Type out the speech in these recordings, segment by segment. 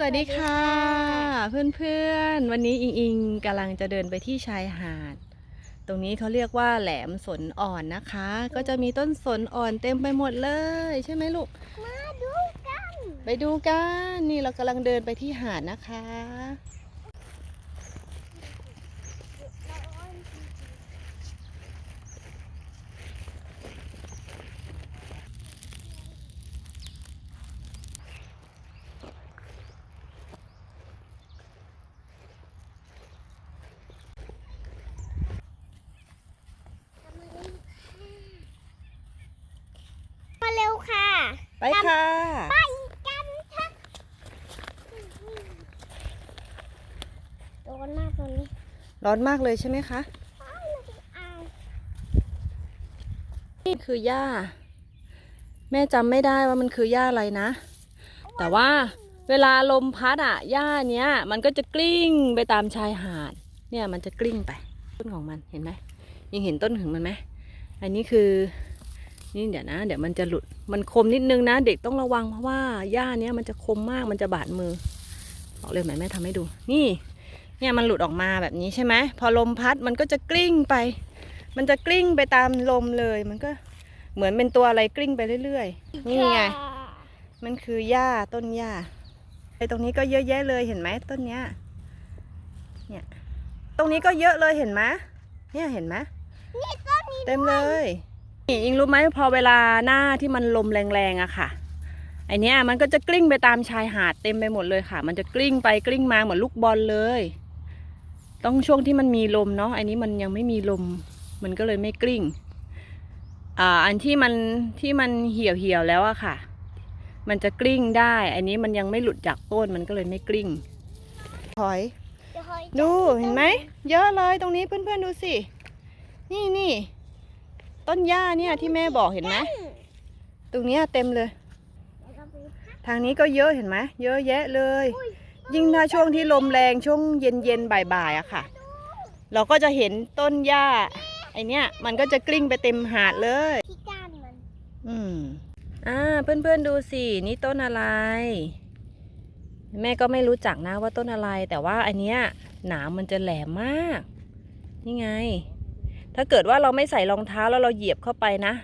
สวัสดีค่ะ เพื่อนๆ วันนี้อิงอิงกำลังจะเดินไปที่ชายหาด ตรงนี้เขาเรียกว่าแหลมสนอ่อนนะคะ ก็จะมีต้นสนอ่อนเต็มไปหมดเลย ใช่ไหมลูก มาดูกัน ไปดูกัน นี่เรากำลังเดินไปที่หาดนะคะ ร็วค่ะไปค่ะ ไปกันค่ะโดนมากตรงนี้ ร้อนมากเลยใช่ไหมคะไปเลยอายนี่คือหญ้า แม่จำไม่ได้ว่ามันคือหญ้าอะไรนะ แต่ว่าเวลาลมพัดอะหญ้าเนี้ย มันก็จะกลิ้งไปตามชายหาด เนี่ยมันจะกลิ้งไป ต้นของมันเห็นไหมยังเห็นต้นของมันไหมอันนี้คือ นี่เดี๋ยวนะ เดี๋ยวมันจะหลุด มันคมนิดนึงนะ เด็กต้องระวังเพราะว่าหญ้าเนี้ยมันจะคมมาก มันจะบาดมือ บอกเลยไหมแม่ทำให้ดู นี่ เนี่ยมันหลุดออกมาแบบนี้ใช่ไหม พอลมพัดมันก็จะกลิ้งไป มันจะกลิ้งไปตามลมเลย มันก็เหมือนเป็นตัวอะไรกลิ้งไปเรื่อยๆ นี่ไง มันคือหญ้าต้นหญ้าไอ้ตรงนี้ก็เยอะแยะเลยเห็นไหมต้นเนี้ย เนี่ย ตรงนี้ก็เยอะเลยเห็นไหมเนี่ยเห็นไหมนี่ต้นนี้เต็มเลยนี่ อิงรู้ไหมพอเวลาหน้าที่มันลมแรงๆอะค่ะไอเนี้ยมันก็จะกลิ้งไปตามชายหาดเต็มไปหมดเลยค่ะ มันจะกลิ้งไปกลิ้งมาเหมือนลูกบอลเลย ต้องช่วงที่มันมีลมเนาะอันนี้มันยังไม่มีลม มันก็เลยไม่กลิ้งอ่าอันที่มันที่มันเหี่ยวเหี่ยวๆแล้วอะค่ะ มันจะกลิ้งได้ อันนี้มันยังไม่หลุดจากต้นมันก็เลยไม่กลิ้งถอยเดี๋ยวคอย ดูเห็นไหมเยอะเลยตรงนี้เพื่อนๆดูสิ นี่นี่ ต้นหญ้าเนี่ยที่แม่บอกเห็นไหมตรงเนี้ยเต็มเลย ทางนี้ก็เยอะเห็นไหมเยอะแยะเลย ยิ่งถ้าช่วงที่ลมแรงช่วงเย็นๆบ่ายๆอะค่ะ เราก็จะเห็นต้นหญ้าไอเนี้ยมันก็จะกลิ้งไปเต็มหาดเลยที่ก้านมันอืมอ่าเพื่อนๆดูสินี่ต้นอะไร แม่ก็ไม่รู้จักนะว่าต้นอะไร แต่ว่าอันเนี้ยหนามมันจะแหลมมาก นี่ไง ถ้าเกิดว่าเราไม่ใส่รองเท้าแล้วเราเหยียบเข้าไปนะ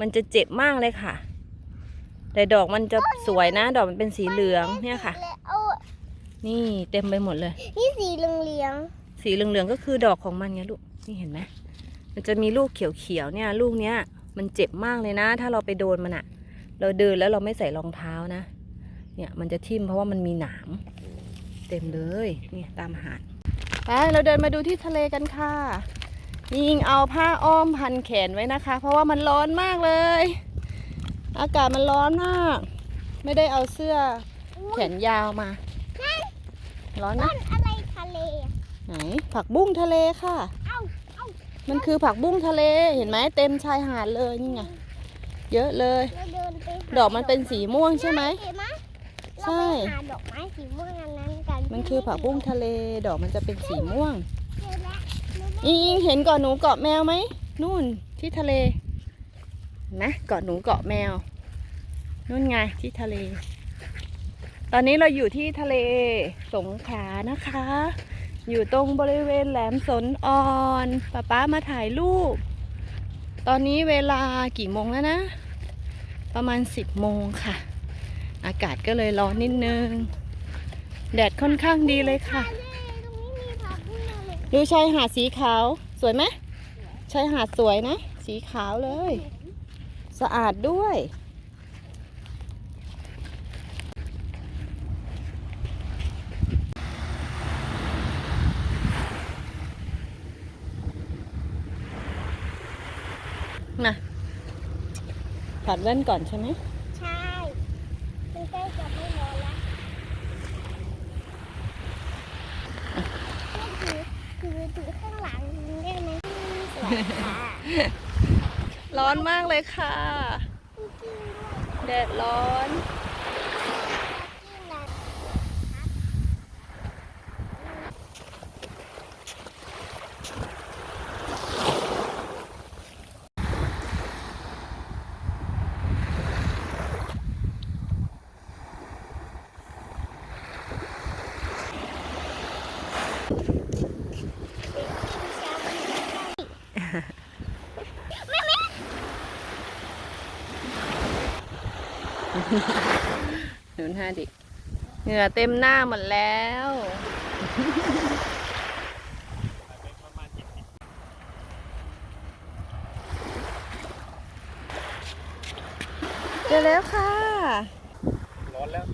มันจะเจ็บมากเลยค่ะ แต่ดอกมันจะสวยนะ ดอกมันเป็นสีเหลืองเนี่ยค่ะโอ้นี่เต็มไปหมดเลย นี่สีเหลืองเหลืองสีเหลืองๆก็คือดอกของมันไงลูก นี่เห็นไหมมันจะมีลูกเขียวๆเนี่ย ลูกเนี้ย มันเจ็บมากเลยนะ ถ้าเราไปโดนมันอะเราเดินแล้วเราไม่ใส่รองเท้านะ เนี่ยมันจะทิ่มเพราะว่ามันมีหนาม เต็มเลย เนี่ยตามหาดไปเราเดินมาดูที่ทะเลกันค่ะ ยิงเอาผ้าอ้อมพันแขนไว้นะคะ เพราะว่ามันร้อนมากเลย อากาศมันร้อนมาก ไม่ได้เอาเสื้อแขนยาวมา ร้อนต้นะนอะไรทะเลอะไหนผักบุ้งทะเลค่ะเอ้าเอ้ามันคือผักบุ้งทะเลเห็นไหมเต็มชายหาดเลยนี่ไงเยอะเลยเราเดินไปหาดอกมันเป็นสีม่วงใช่ไหมเห็นไหมใช่เราไปหาดอกไม้สีม่วงอันนั้นกัน มันคือผักบุ้งทะเล ดอกมันจะเป็นสีม่วงเจอแล้ว อิงเห็นเกาะหนูเกาะแมวไหมนู่นที่ทะเลนไหมเกาะหนูเกาะแมวนู่นไงที่ทะเล ตอนนี้เราอยู่ที่ทะเลสงขลานะคะ อยู่ตรงบริเวณแหลมสนอ่อนป้าป้ามาถ่ายรูป ตอนนี้เวลากี่โมงแล้วนะ ประมาณ10โมงค่ะ อากาศก็เลยร้อนนิดนึง แดดค่อนข้างดีเลยค่ะ ดูชายหาดสีขาวสวยไหมชายหาดสวยนะ สีขาวเลย สะอาดด้วยนะถอดแว่นก่อนใช่ไหม ร้อนมากเลยค่ะแดดร้อน หนุนหน้าดิเหงื่อเต็มหน้าหมดแล้วเจอแล้วค่ะ ร้อนแล้ว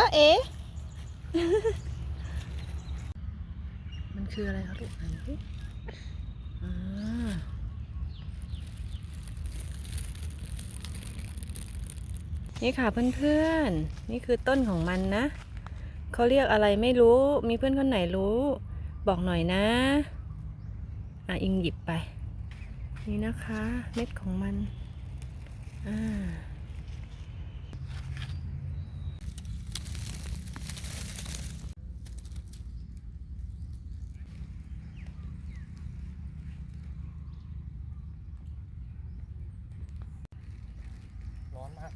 จ้าเอ๋มันคืออะไรคะลูกไหนดูอ่านี่ค่ะเพื่อนๆ นี่คือต้นของมันนะ เขาเรียกอะไรไม่รู้ มีเพื่อนคนไหนรู้ บอกหน่อยนะ อะอิงหยิบไป นี่นะคะ เม็ดของมัน อ่า ร้อนมาก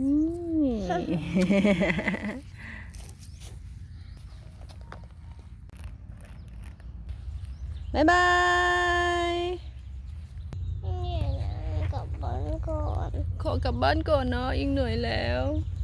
นี่ บ๊ายบายเนี่ยนะกลับบ้านก่อน ขอกลับบ้านก่อนเนาะอิงเหนื่อยแล้วไ